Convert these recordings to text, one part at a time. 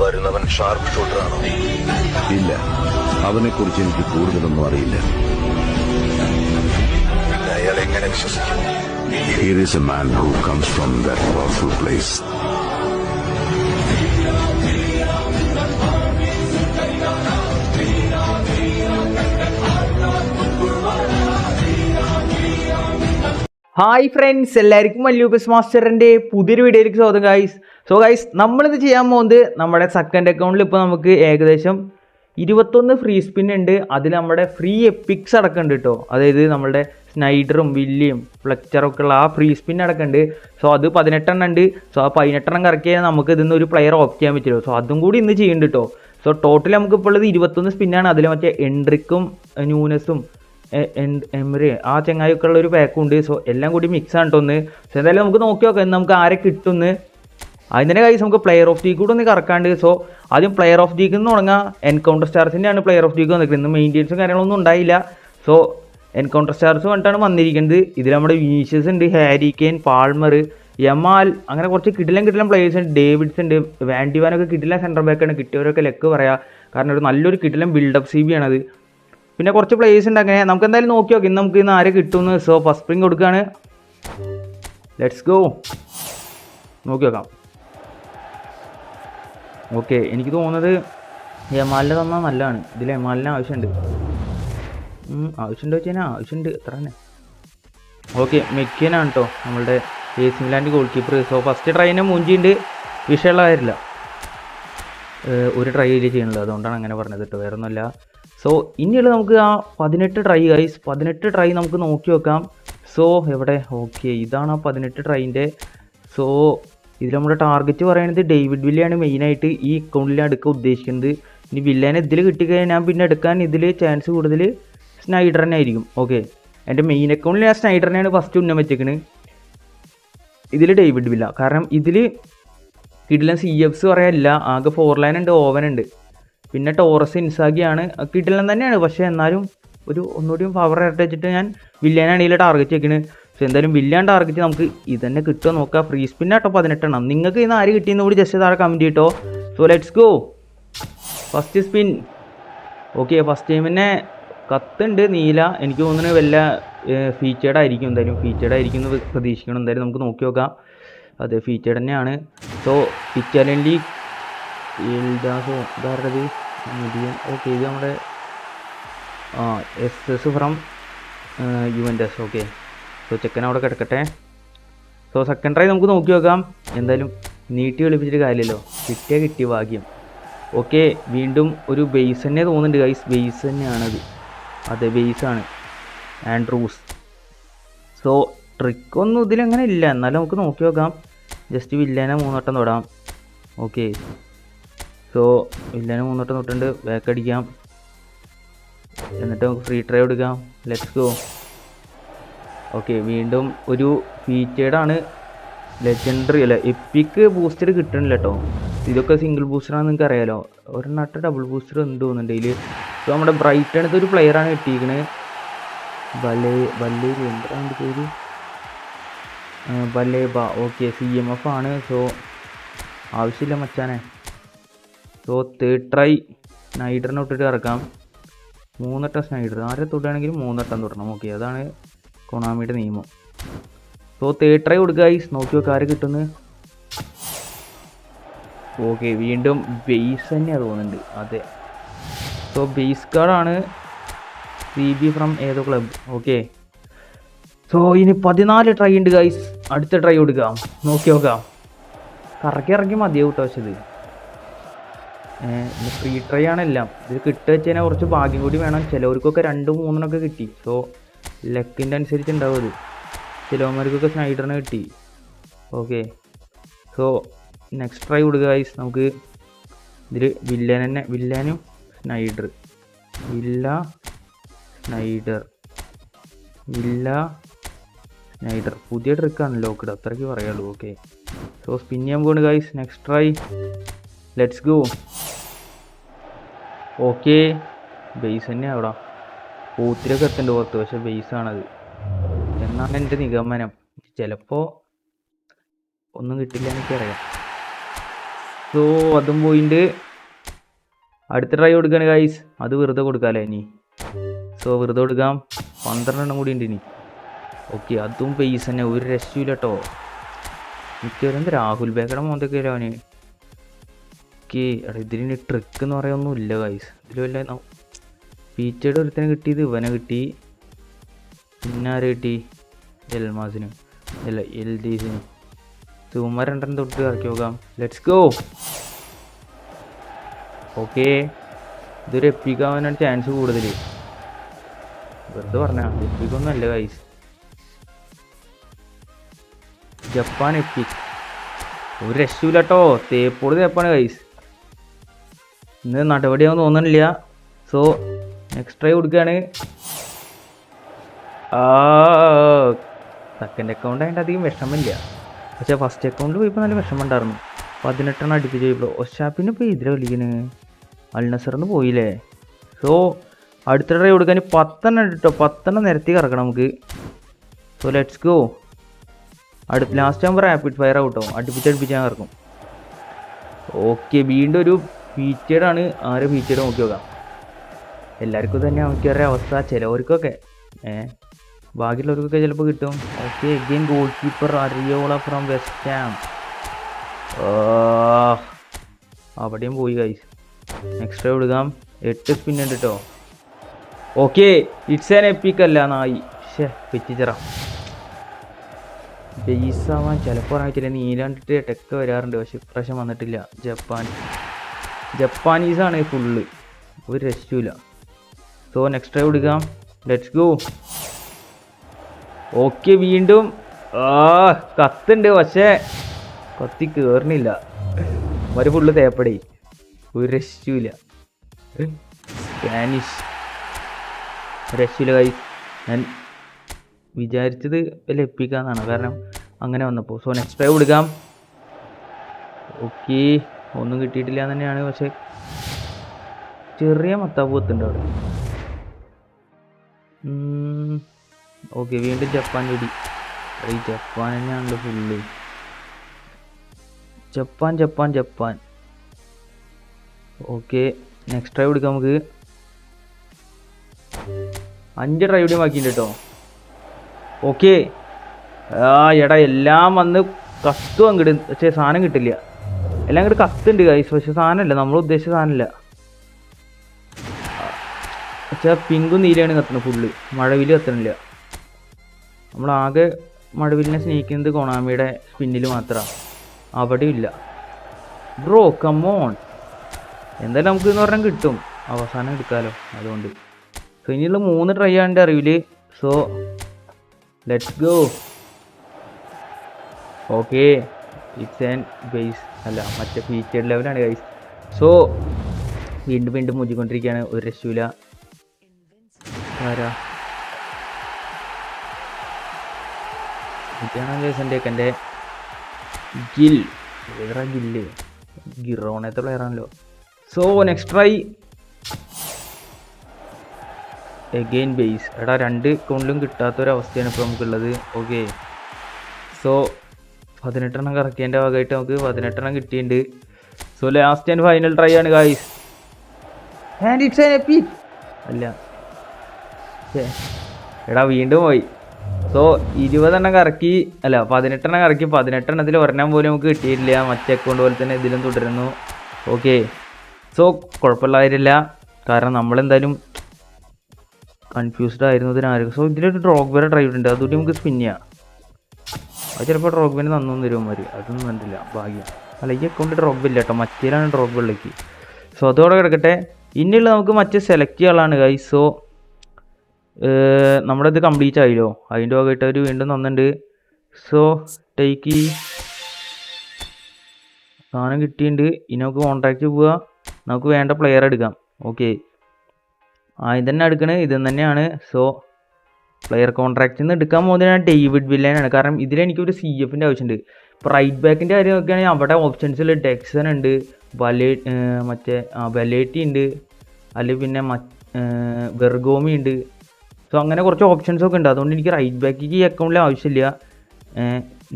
വരുന്നവൻ ഷാർപ്പ് ഷൂട്ടറാണോ ഇല്ല. അവനെക്കുറിച്ച് എനിക്ക് കൂടുതലൊന്നും അറിയില്ല. അയാൾ എങ്ങനെ വിശ്വസിക്കുന്നു? Here is a man who comes from that powerful place. Hi friends എല്ലാവർക്കും മല്ലൂബസ് മാസ്റ്ററിന്റെ പുതിയൊരു വീഡിയോയിലേക്ക് സ്വാഗതം ഗൈസ് സോ ഗൈസ് നമ്മളിത് ചെയ്യാൻ പോകുന്നത് നമ്മുടെ സെക്കൻഡ് അക്കൗണ്ടിൽ ഇപ്പോൾ നമുക്ക് ഏകദേശം ഇരുപത്തൊന്ന് ഫ്രീ സ്പിൻ ഉണ്ട്. അതിൽ നമ്മുടെ ഫ്രീ എപ്പിക്സ് അടക്കമുണ്ട് കേട്ടോ അതായത് നമ്മുടെ സ്നൈഡറും വില്ലിയും ഫ്ലെക്ചറൊക്കെ ഉള്ള ആ ഫ്രീ സ്പിൻ അടക്കമുണ്ട്. സോ അത് പതിനെട്ടെണ്ണം ഉണ്ട്. സോ ആ പതിനെട്ടെണ്ണം കറക്റ്റ് ചെയ്യാൻ നമുക്ക് ഇതിൽ നിന്ന് ഒരു പ്ലെയർ ഓപ്റ്റ് ചെയ്യാൻ പറ്റുമല്ലോ സോ അതും കൂടി ഇന്ന് ചെയ്യുന്നുണ്ട് കേട്ടോ സോ ടോട്ടൽ നമുക്ക് ഇപ്പോൾ ഉള്ളത് ഇരുപത്തൊന്ന് സ്പിന്നാണ് അതിൽ മറ്റേ എൻട്രിക്കും ന്യൂനസും എ- എൻ- എംറി ആ ചങ്ങായിയൊക്കെ ഉള്ള ഒരു പാക്കും ഉണ്ട് സോ എല്ലാം കൂടി മിക്സ് ആണ് ഒന്ന് സോ എന്തായാലും നമുക്ക് നോക്കി നോക്കാം. നമുക്ക് ആരെ കിട്ടുമെന്ന് അതിന്റെ കൈസ് നമുക്ക് പ്ലെയർ ഓഫ് ദി കൂടെ ഒന്ന് കറക്കാണ്ട്. സോ ആദ്യം പ്ലെയർ ഓഫ് ദി എന്ന് തുടങ്ങാം. എൻകൗണ്ടർ സ്റ്റാർസിന്റെ ആണ് പ്ലെയർ ഓഫ് ഡീക്ക് വന്നിരിക്കുന്നത്. ഇന്ന് മെയിന്റെയിൻസും കാര്യങ്ങളൊന്നും ഉണ്ടായില്ല. സോ എൻകൗണ്ടർ സ്റ്റാർസ് പറഞ്ഞിട്ടാണ് വന്നിരിക്കുന്നത്. ഇതിൽ നമ്മുടെ വിനീഷ്യസ് ഉണ്ട് ഹാരി കെയിൻ പാൾമർ യമാൽ അങ്ങനെ കുറച്ച് കിടിലം കിടിലം പ്ലേയേഴ്സ് ഉണ്ട്. ഡേവിഡ്സ് ഉണ്ട്. വാൻഡിവാനൊക്കെ കിടിലം സെന്റർ ബാക്കാണ് കിട്ടിയവരൊക്കെ ലെക്ക് പറയാം. കാരണം ഒരു നല്ലൊരു കിടിലം ബിൽഡപ്പ് സി ബി ആണത്. പിന്നെ കുറച്ച് പ്ലേസ് ഉണ്ട് അങ്ങനെ. നമുക്ക് എന്തായാലും നോക്കി നോക്കാം. ഇന്ന് നമുക്ക് ഇന്ന് ആരെ കിട്ടുമെന്ന് സോ ഫസ്റ്റ് സ്പ്രിങ് കൊടുക്കുകയാണ് ലെറ്റ്സ് ഗോ നോക്കി നോക്കാം. ഓക്കെ എനിക്ക് തോന്നുന്നത് എമാലിന്റെ തന്നാൽ നല്ലതാണ്. ഇതിൽ എമാലിന് ആവശ്യമുണ്ട്. ആവശ്യമുണ്ടോ വെച്ച് കഴിഞ്ഞാൽ ആവശ്യമുണ്ട്. അത്ര തന്നെ. ഓക്കെ മെക്കിയനാണ് കേട്ടോ നമ്മളുടെ എ സി മിലാന്റെ ഗോൾ കീപ്പർ സോ ഫസ്റ്റ് ട്രൈനെ മൂഞ്ചിയുണ്ട്. വിഷയമുള്ള കാര്യമില്ല. ഒരു ട്രൈ ഇല്ല ചെയ്യുന്നുള്ളൂ. അതുകൊണ്ടാണ് അങ്ങനെ പറഞ്ഞത് കേട്ടോ വേറെ സോ ഇനിയുള്ള നമുക്ക് ആ പതിനെട്ട് ട്രൈ ഗൈസ് പതിനെട്ട് ട്രൈ നമുക്ക് നോക്കി വെക്കാം. സോ എവിടെ? ഓക്കെ ഇതാണ് ആ പതിനെട്ട് ട്രൈന്റെ സോ ഇതിൽ നമ്മുടെ ടാർഗറ്റ് പറയുന്നത് ഡേവിഡ് വില്ലയാണ് മെയിനായിട്ട് ഈ അക്കൗണ്ടിൽ എടുക്കാൻ ഉദ്ദേശിക്കുന്നത്. ഇനി വില്ലേനെ ഇതിൽ കിട്ടിക്കഴിഞ്ഞാൽ ഞാൻ പിന്നെ എടുക്കാൻ ഇതിൽ ചാൻസ് കൂടുതൽ സ്നൈഡർ തന്നെ ആയിരിക്കും. ഓക്കെ എന്റെ മെയിൻ അക്കൗണ്ടിൽ ഞാൻ സ്നൈഡറിനെയാണ് ഫസ്റ്റ് ഉന്നം വെച്ചേക്കണ്. ഇതിൽ ഡേവിഡ് വില്ല കാരണം ഇതിൽ കിഡിലൻ സി എഫ്സ് പറയാനില്ല. ആകെ ഫോർ ലൈൻ ഉണ്ട് ഓവൻ ഉണ്ട്. പിന്നെ ടോറസ് ഇൻസാഗിയാണ് കിട്ടില്ല തന്നെയാണ്. പക്ഷേ എന്നാലും ഒരു ഒന്നുകൂടിയും പവർ ഇരട്ടിച്ചിട്ട് ഞാൻ വില്യാനാണ് ഇതിൽ ടാർഗറ്റ് വെക്കുന്നത് പക്ഷെ എന്തായാലും വില്യാൻ ടാർഗറ്റ് നമുക്ക് ഇത് തന്നെ കിട്ടുമോ നോക്കാം ഫ്രീ സ്പിന്നാട്ടോ പതിനെട്ടെണ്ണം. നിങ്ങൾക്ക് ഇന്ന് ആര് കിട്ടിയെന്ന് കൂടി ജസ്റ്റ് താഴെ കമന്റ് കിട്ടോ so let's go first spin okay first ടൈമിനെ കത്തുണ്ട് നീല. എനിക്ക് തോന്നുന്നത് വല്ല ഫീച്ചേർഡ് ആയിരിക്കും. എന്തായാലും ഫീച്ചേർഡ് ആയിരിക്കും എന്ന് പ്രതീക്ഷിക്കണം. എന്തായാലും നമുക്ക് നോക്കി നോക്കാം. അതെ ഫീച്ചേർഡ് തന്നെയാണ്. സോ പിച്ചാലി ഇൽദാസോ മീഡിയം ഓക്കെ ഇത് നമ്മുടെ ആ S S from Juventus okay. So ചെക്കൻ അവിടെ കിടക്കട്ടെ. സോ സെക്കൻഡ് ട്രൈ നമുക്ക് നോക്കി നോക്കാം. എന്തായാലും നീട്ടി വിളിപ്പിച്ചിട്ട് കാര്യമല്ലോ കിട്ടിയ കിട്ടിയ ഭാഗ്യം. ഓക്കെ വീണ്ടും ഒരു ബേസ് തന്നെ തോന്നുന്നുണ്ട് ഗൈസ് ബേസ് തന്നെയാണത്. അതെ ബേസാണ് ആൻഡ്രൂസ് സോ ട്രിക്കൊന്നും ഇതിലങ്ങനെ ഇല്ല. എന്നാലും നമുക്ക് നോക്കി നോക്കാം. ജസ്റ്റ് വില്ലേനെ മൂന്നോട്ടം തൊടാം. ഓക്കെ. സോ വില്ലേനെ മൂന്നോട്ടം തൊട്ടുണ്ട് ബാക്ക് അടിക്കാം. എന്നിട്ട് നമുക്ക് ഫ്രീ ട്രൈ എടുക്കാം. ലെറ്റ്സ് ഗോ ഓക്കെ വീണ്ടും ഒരു ഫീച്ചേർഡാണ് ലെജൻഡറി അല്ല? എപ്പിക്ക് ബൂസ്റ്റർ കിട്ടണില്ല കേട്ടോ ഇതൊക്കെ സിംഗിൾ ബൂസ്റ്ററാണെന്ന് നിങ്ങൾക്ക് അറിയാലോ. ഒരെണ്ണട്ട് ഡബിൾ ബൂസ്റ്റർ ഉണ്ട് തോന്നുന്നുണ്ട് ഇതിൽ സോ നമ്മുടെ ബ്രൈറ്റണത്തെ ഒരു പ്ലെയറാണ് കിട്ടിയിരിക്കുന്നത് ബല്ലേ ബല്ലേ എന്താണ് പേര്. ബല്ലേ ബലേബ ഓക്കെ സി എം എഫ് ആണ്. സോ ആവശ്യമില്ല മച്ചാനെ. സോ തേർഡ് ട്രൈ നൈഡറിനെ ഇട്ടിട്ട് ഇറക്കാം. മൂന്നെട്ടം സ്നൈഡർ ആരെ തൊടുകയാണെങ്കിലും മൂന്നെട്ടം തൊടണം. ഓക്കെ അതാണ് കൊണാമിയുടെ നിയമം. സോ തേർഡ് ട്രൈ കൊടുക്കുക ഐസ് നോക്കി നോക്കുക ആരെ കിട്ടുന്നത് ഓക്കെ വീണ്ടും ബേസ് തന്നെയാണ് തോന്നുന്നുണ്ട്. അതെ. സോ ബേസ് കാർഡാണ് സി ബി ഫ്രം ഏതോ ക്ലബ് ഓക്കെ സോ ഇനി പതിനാല് ട്രൈ ഉണ്ട് ഗൈസ് അടുത്ത ട്രൈ കൊടുക്കാം. നോക്കി നോക്കാം. കറക്കി ഇറക്കി മതിയാവും കേട്ടോ പക്ഷേ ഫ്രീ ട്രൈ ആണ് എല്ലാം. ഇത് കിട്ടുക വെച്ച് കഴിഞ്ഞാൽ കുറച്ച് ഭാഗ്യം കൂടി വേണം. ചിലവർക്കൊക്കെ രണ്ടും മൂന്നെണ്ണൊക്കെ കിട്ടി. സോ ലക്കിന്റെ അനുസരിച്ച് ഉണ്ടാവും അത്. ചിലവന്മാർക്കൊക്കെ സ്നൈഡറിനെ കിട്ടി. ഓക്കെ സോ നെക്സ്റ്റ് ട്രൈ കൊടുക്കുക ഗൈസ് നമുക്ക് ഇതിൽ വില്ലൻ തന്നെ വില്ലാനും Sneijder. Villa Sneijder. Villa Sneijder. പുതിയ ട്രിക്കാണ് ലോക്കിഡ് അത്രയ്ക്ക് പറയുള്ളൂ. ഓക്കെ സോ സ്പിൻ ചെയ്യാൻ പോണ് guys next try let's go okay. Base തന്നെയാണ് അവിടെ പൂത്തിരൊക്കെ എത്തേണ്ട പുറത്ത്. പക്ഷെ ബേസ് ആണത്. എന്നാണ് എന്റെ നിഗമനം. ചിലപ്പോൾ ഒന്നും കിട്ടില്ല എനിക്കറിയാം സോ അതും പോയിന്റ് അടുത്ത ട്രൈ കൊടുക്കാണ് ഗൈസ് അത് വെറുതെ കൊടുക്കാമല്ലേ ഇനി? സോ വെറുതെ കൊടുക്കാം. പന്ത്രണ്ടെണ്ണം കൂടി ഉണ്ട് ഇനി. ഓക്കെ അതും പേസ് തന്നെ. ഒരു രക്ഷയില്ല കേട്ടോ മിക്കവരും എന്ത് രാഹുൽ ബേക്കറുടെ മോന്തൊക്കെ അവന്. ഓക്കെ ഇതിന് ട്രിക്ക് എന്ന് പറയാനൊന്നും ഇല്ല ഗൈസ് ഇതിൽ വല്ല ഫീച്ചേർഡ് ഒരുത്തനെ കിട്ടിയത് ഇവനെ കിട്ടി. പിന്നെ ആരെ കിട്ടി? എൽമാസിന്. അല്ല എൽ ഡീസിന് ചുമ്മാ രണ്ടെണ്ണം തൊട്ട് ഇറക്കി നോക്കാം. ലെറ്റ്സ് ഗോ ഓക്കെ ഇതൊരു എപ്പിക്കാവാനാണ് ചാൻസ് കൂടുതൽ വെറുതെ പറഞ്ഞ എപ്പിക്കൊന്നും അല്ല ഗൈസ് ജപ്പാൻ എപ്പിക് ഒരു രക്ഷയില്ല കേട്ടോ തേപ്പോട് തേപ്പാണ് ഗൈസ് ഇന്ന് നടപടിയാവും തോന്നണില്ല സോ നെക്സ്റ്റ് ട്രൈ കൊടുക്കുകയാണ്. സെക്കൻഡ് അക്കൗണ്ട് അതിന്റെ അധികം വിഷമില്ല പക്ഷേ ഫസ്റ്റ് അക്കൗണ്ട് പോയപ്പോൾ നല്ല വിഷമം ഉണ്ടായിരുന്നു പതിനെട്ടെണ്ണം അടുപ്പിച്ച് പോയപ്പോൾ ഒഷാപ്പിന് ഇപ്പോൾ എതിരെ കളിക്കണ് അൽനസറിന് പോയില്ലേ? സോ അടുത്ത ട്രൈ കൊടുക്കാൻ പത്തെണ്ണം കേട്ടോ പത്തെണ്ണം നിരത്തി കറക്കണം നമുക്ക്. സോ ലെറ്റ്സ് ഗോ അടുത്ത് ലാസ്റ്റ് ആകുമ്പോൾ റാപ്പിഡ് ഫയർ ആവട്ടോ അടുപ്പിച്ച് അടുപ്പിച്ച് ഞാൻ കറക്കും. ഓക്കെ വീണ്ടും ഒരു ആണ്. ആരെ ഫീച്ചേഡ് നോക്കി നോക്കാം. എല്ലാവർക്കും തന്നെ നമുക്കറിയ അവസ്ഥ. ചിലവർക്കൊക്കെ ഏ ബാക്കിയുള്ളവർക്കൊക്കെ ചിലപ്പോൾ കിട്ടും. Okay again goal keeper Areola from West Ham അവിടെയും പോയി കൈസ് നെക്സ്റ്റ് കൊടുക്കാം എട്ട് സ്പിൻ ഉണ്ട് കേട്ടോ ഓക്കെ ഇറ്റ്സ് ആൻ എപ്പിക് അല്ല നായി. ഷേ പെറ്റിച്ചറ ബേസ് ആവാൻ ചിലപ്പോൾ ആയിട്ടില്ല നീലാണ്ടിട്ട് ടെക്ക് വരാറുണ്ട്. പക്ഷെ ഇപ്രാവശ്യം വന്നിട്ടില്ല. ജപ്പാൻ. ജപ്പാനീസാണ് ഫുള്ള് ഒരു രക്ഷയില്ല സോ നെക്സ്റ്റ് ട്രൈ കൊടുക്കാം ലെറ്റ്സ് ഗോ ഓക്കെ വീണ്ടും. ആ കത്തുണ്ട് പക്ഷേ കത്തി കയറണില്ല ഒരു ഫുള്ള് തേപ്പടേ. ഒരു രക്ഷയില്ല സ്പാനിഷ് രക്ഷയില്ല കൈ ഞാൻ വിചാരിച്ചത് ലഭിക്കാന്നാണ് കാരണം അങ്ങനെ വന്നപ്പോൾ സോ നെക്സ്റ്റ് ട്രൈ കൊടുക്കാം ഓക്കെ ഒന്നും കിട്ടിയിട്ടില്ല എന്ന് തന്നെയാണ്. പക്ഷെ ചെറിയ മത്താപ്പ് എത്തുന്നുണ്ട് അവിടെ. ഓക്കെ വീണ്ടും ജപ്പാൻ വെടി ഈ ജപ്പാൻ തന്നെയാണല്ലോ full Japan Japan Japan. Okay next drive എടുക്കാം നമുക്ക്. അഞ്ച് ഡ്രൈവ് കൂടി ബാക്കിയുണ്ട് കേട്ടോ. ഓക്കെ. ആ എടാ എല്ലാം വന്ന് കത്തും അങ്ങോട്ട് പക്ഷേ സാധനം കിട്ടില്ല. എല്ലാം അങ്ങോട്ട് കത്തുണ്ട് കൈസ് പക്ഷെ സാധനമല്ല നമ്മൾ ഉദ്ദേശിച്ച സാധനമല്ല പക്ഷേ പിങ്കും നീലയാണ് കത്തുന്നത് ഫുള്ള് മഴവിൽ കത്തണില്ല നമ്മളാകെ മഴവിലിനെ സ്നേഹിക്കുന്നത് കൊണാമിയുടെ സ്പിന്നിൽ മാത്രമാണ് അവിടെയും ഇല്ല. ബ്രോ കമ്മോൺ എന്തായാലും നമുക്ക് എന്ന് പറഞ്ഞാൽ കിട്ടും. അവസാനം എടുക്കാമല്ലോ അതുകൊണ്ട്. സോ ഇനിയുള്ള മൂന്ന് ട്രൈ ആണ് അറിവിൽ so let's go okay it's an base അല്ല മറ്റേ ഫീച്ചേർഡ് ലെവലാണ് ഗൈസ് സോ വീണ്ടും വീണ്ടും മുജിക്കൊണ്ടിരിക്കുകയാണ്. ഒരു രക്ഷയില്ല ആരാ? എന്റെ ഗിൽ ഏതാ ഗില്ല് ഗിറോണത്തെ പ്ലെയർ ആണല്ലോ. So next try again base എടാ രണ്ട് അക്കൗണ്ടിലും കിട്ടാത്തൊരവസ്ഥയാണ് ഇപ്പോൾ നമുക്കുള്ളത്. ഓക്കെ സോ പതിനെട്ടെണ്ണം കറക്കിയതിന്റെ ഭാഗമായിട്ട് നമുക്ക് പതിനെട്ടെണ്ണം കിട്ടിയിട്ടുണ്ട്. So last and final try ആണ് ഗായ്സ് ആൻഡ് ഇറ്റ്സ് ആൻ എപ്പി അല്ല. എടാ വീണ്ടും പോയി. സോ ഇരുപതെണ്ണം കറക്കി അല്ല പതിനെട്ടെണ്ണം കറക്കി പതിനെട്ടെണ്ണത്തിൽ ഒരെണ്ണം പോലും നമുക്ക് കിട്ടിയിട്ടില്ല. മറ്റേ അക്കൗണ്ട് പോലെ തന്നെ ഇതിലും തുടരുന്നു. ഓക്കെ സോ കുഴപ്പമില്ലായിരുന്നില്ല കാരണം നമ്മളെന്തായാലും കൺഫ്യൂസ്ഡ് ആയിരുന്നു ഇതിനായിരുന്നു സോ ഇതിലൊരു ഡ്രോഗ് വരെ ഡ്രൈവ് ഉണ്ട്. അതുകൂടി നമുക്ക് സ്പിൻ ചെയ്യാം. അത് ചിലപ്പോൾ ഡ്രോഗ് ബിന് തന്നു മതി അതൊന്നും കണ്ടില്ല. ഭാഗ്യം. അല്ല ഈ അക്കൗണ്ട് ഡ്രോഗ് ഇല്ല കേട്ടോ മറ്റേലാണ് ഡ്രോഗ് ബില്ലേക്ക് സോ അതോടെ കിടക്കട്ടെ. ഇനിയുള്ള നമുക്ക് മറ്റേ സെലക്ട് ചെയ്യാനുള്ളതാണ് ഗൈ സോ നമ്മുടെ ഇത് കംപ്ലീറ്റ് ആയില്ലോ. അതിന്റെ ഭാഗമായിട്ട് അവർ വീണ്ടും തന്നിട്ടുണ്ട്. സോ ടേക്ക് ഈ സാധനം കിട്ടിയിട്ടുണ്ട്. ഇനി നമുക്ക് കോൺട്രാക്റ്റ് പോവുക നമുക്ക് വേണ്ട പ്ലെയർ എടുക്കാം. ഓക്കെ ആ ഇതന്നെ എടുക്കണേ. ഇത് തന്നെയാണ്. സോ പ്ലെയർ കോൺട്രാക്റ്റിൽ നിന്ന് എടുക്കാൻ പോകുന്നത് ഡേവിഡ് വില്ലനാണ് കാരണം ഇതിലെനിക്കൊരു സി എഫിന്റെ ആവശ്യമുണ്ട് ഇപ്പോൾ റൈറ്റ് ബാക്കിന്റെ കാര്യം നോക്കുകയാണെങ്കിൽ അവിടെ ഓപ്ഷൻസിൽ ഡെക്സൺ ഉണ്ട് വലേ മറ്റേ വലേറ്റി ഉണ്ട് അല്ലെങ്കിൽ പിന്നെ വെർഗോമി ഉണ്ട്. സോ അങ്ങനെ കുറച്ച് ഓപ്ഷൻസ് ഒക്കെ ഉണ്ട്. അതുകൊണ്ട് എനിക്ക് റൈറ്റ് ബാക്കിക്ക് ഈ അക്കൗണ്ടിൽ ആവശ്യമില്ല.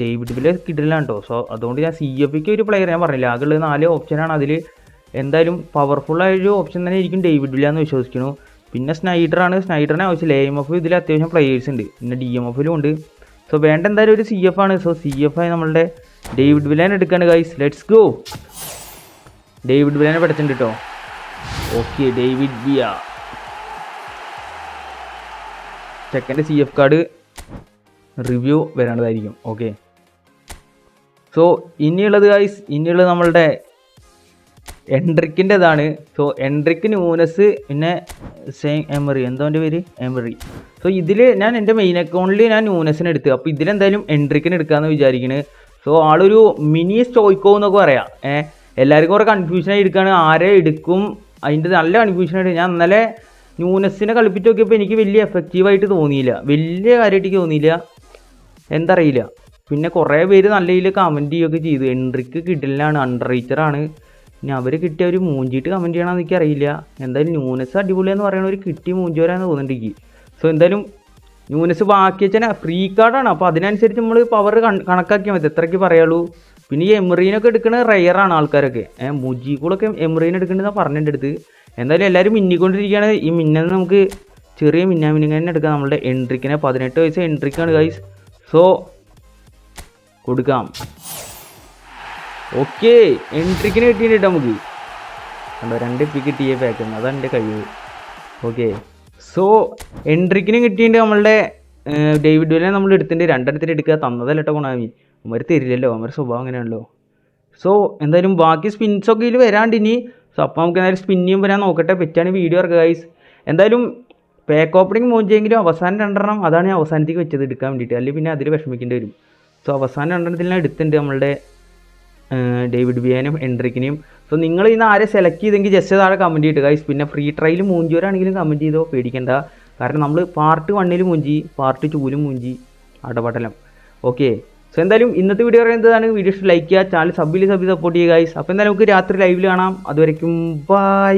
ഡേവിഡ് വില്ല കിട്ടില്ല കേട്ടോ സോ അതുകൊണ്ട് ഞാൻ സി എഫ് ഒരു പ്ലെയർ ഞാൻ പറഞ്ഞില്ല. ആകെയുള്ളത് നാല് ഓപ്ഷനാണ് അതിൽ എന്തായാലും പവർഫുള്ളായൊരു ഓപ്ഷൻ തന്നെ ആയിരിക്കും ഡേവിഡ് വില്ല എന്ന് വിശ്വസിക്കുന്നു. പിന്നെ സ്നൈഡറാണ് സ്നൈഡറിനെ ആവശ്യമില്ല. എം എഫ് ഇതിൽ അത്യാവശ്യം പ്ലെയേഴ്സ് ഉണ്ട്. പിന്നെ ഡി എം എഫിലും ഉണ്ട്. സോ വേണ്ട എന്തായാലും ഒരു സി എഫ് ആണ്. സോ സി എഫ് ആയി നമ്മളുടെ ഡേവിഡ് വിലാൻ എടുക്കാണ് ഗൈസ് ലെറ്റ്സ് ഗോ ഡേവിഡ് വിലാനെ പഠിച്ചിട്ടുണ്ട് കേട്ടോ ഓക്കെ ഡേവിഡ് ബിയ ചെക്കന്റെ സി എഫ് കാർഡ് റിവ്യൂ വരേണ്ടതായിരിക്കും ഓക്കെ സോ ഇനിയുള്ളത് ഗൈസ് ഇനിയുള്ളത് നമ്മളുടെ എൻട്രിക്കിന്റെതാണ് സോ എൻട്രിക്ക് ന്യൂനസ് പിന്നെ സെയിം എമറി എന്തോ എന്റെ പേര്? എമറി സോ ഇതിൽ ഞാൻ എന്റെ മെയിൻ അക്കൗണ്ടിൽ ഞാൻ ന്യൂനസിന് എടുത്തു. അപ്പോൾ ഇതിലെന്തായാലും എൻട്രിക്കിന് എടുക്കാമെന്ന് വിചാരിക്കുന്നത് സോ ആളൊരു മിനി സ്റ്റോയ്ക്കോ എന്നൊക്കെ പറയാം. ഏഹ് എല്ലാവർക്കും കുറേ കൺഫ്യൂഷനായി എടുക്കുകയാണ് ആരെ എടുക്കും? അതിന്റെ നല്ല കൺഫ്യൂഷനായിട്ട് ഞാൻ ഇന്നലെ ന്യൂനസിനെ കളിപ്പിച്ച് നോക്കിയപ്പോൾ എനിക്ക് വലിയ എഫക്റ്റീവായിട്ട് തോന്നിയില്ല. വലിയ കാര്യമായിട്ട് തോന്നിയില്ല. എന്തറിയില്ല പിന്നെ കുറേ പേര് നല്ല രീതിയിൽ കമന്റ് ചെയ്യുകയൊക്കെ ചെയ്തു. എൻട്രിക്ക് കിഡിലാണ് അണ്ടർ റീച്ചറാണ് ഇനി അവർ കിട്ടിയ ഒരു മൂഞ്ചിയിട്ട് കമന്റ് ചെയ്യണമെന്ന് എനിക്കറിയില്ല. എന്തായാലും ന്യൂനസ് അടിപൊളിയെന്ന് പറയുന്ന ഒരു കിട്ടി തോന്നുന്നുണ്ട് എനിക്ക്. സോ എന്തായാലും ന്യൂനസ് ബാക്കി വെച്ചാൽ ഫ്രീ കാർഡാണ് അപ്പോൾ അതിനനുസരിച്ച് നമ്മൾ പവർ കണക്കാക്കിയാൽ മതി. എത്രയ്ക്ക് പറയുള്ളൂ. പിന്നെ ഈ എമറീനൊക്കെ എടുക്കുന്നത് റെയറാണ് ആൾക്കാരൊക്കെ. ഏഹ് കൂടൊക്കെ എമറീൻ എടുക്കേണ്ടതെന്ന് പറഞ്ഞിട്ട് അടുത്ത്. എന്തായാലും എല്ലാവരും മിന്നിക്കൊണ്ടിരിക്കുകയാണ്. ഈ മിന്നെന്ന് നമുക്ക് ചെറിയ മിന്നാ തന്നെ എടുക്കാം. നമ്മളുടെ എൻട്രിക്കിനെ പതിനെട്ട് വയസ്സ് എൻട്രിക്കാണ് ഗൈസ് സോ കൊടുക്കാം. ഓക്കെ എൻട്രിക്കിന് കിട്ടിയിട്ടുണ്ട് നമുക്ക്. കണ്ടോ രണ്ട് പി കിട്ടിയ പാക്ക് അതാണ് എന്റെ കഴിവ്. ഓക്കെ സോ എൻട്രിക്കിന് കിട്ടിയിട്ടുണ്ട് നമ്മളുടെ ഡേവിഡ് വില്ലെ നമ്മൾ എടുത്തിട്ടുണ്ട്. രണ്ടെണ്ണത്തിന് എടുക്കുക. തന്നതല്ല കേട്ടോ കൊണാമി അവന്മാർ തരില്ലല്ലോ. അമ്മര് സ്വഭാവം അങ്ങനെയാണല്ലോ. സോ എന്തായാലും ബാക്കി സ്പിൻസൊക്കെ ഇതിൽ വരാണ്ട് ഇനി. സോ അപ്പോൾ നമുക്ക് എന്തായാലും സ്പിന്നിയും വരാൻ നോക്കട്ടെ. പറ്റാണ് വീഡിയോ ഇറക്കുക ഗൈസ് എന്തായാലും പാക്ക് ഓപ്പണിംഗ് മോഞ്ചെങ്കിലും അവസാനം രണ്ടെണ്ണം അതാണ് ഞാൻ അവസാനത്തേക്ക് വെച്ചത് എടുക്കാൻ വേണ്ടിയിട്ട്. അല്ലെങ്കിൽ പിന്നെ അതിൽ വിഷമിക്കേണ്ടി വരും. സോ അവസാനം രണ്ടെണ്ണത്തിൽ ഞാൻ എടുത്തിട്ടുണ്ട് നമ്മളുടെ ഡേവിഡ് ബിയാനും എൻട്രിക്കിനെയും. സോ നിങ്ങൾ ഇന്ന് ആരെ സെലക്ട് ചെയ്തെങ്കിൽ ജസ്റ്റ് താഴെ കമന്റ് ചെയ്തിട്ട് ഗൈസ് പിന്നെ ഫ്രീ ട്രയൽ മൂഞ്ചിയവരാണെങ്കിലും കമന്റ് ചെയ്തോ പേടിക്കണ്ട. കാരണം നമ്മൾ പാർട്ട് വണ്ണിൽ മുഞ്ചി പാർട്ട് ടൂലും മുഞ്ചി അടപടലം. ഓക്കെ സോ എന്തായാലും ഇന്നത്തെ വീഡിയോ പറയുന്നതാണ് വീഡിയോ ലൈക്ക് ചെയ്യുക. ചാനൽ സബ്ബിൽ സബ്ബി സപ്പോർട്ട് ചെയ്യുക ഗൈസ് അപ്പോൾ എന്തായാലും നമുക്ക് രാത്രി ലൈവിൽ കാണാം. അതുവരയ്ക്കും ബൈ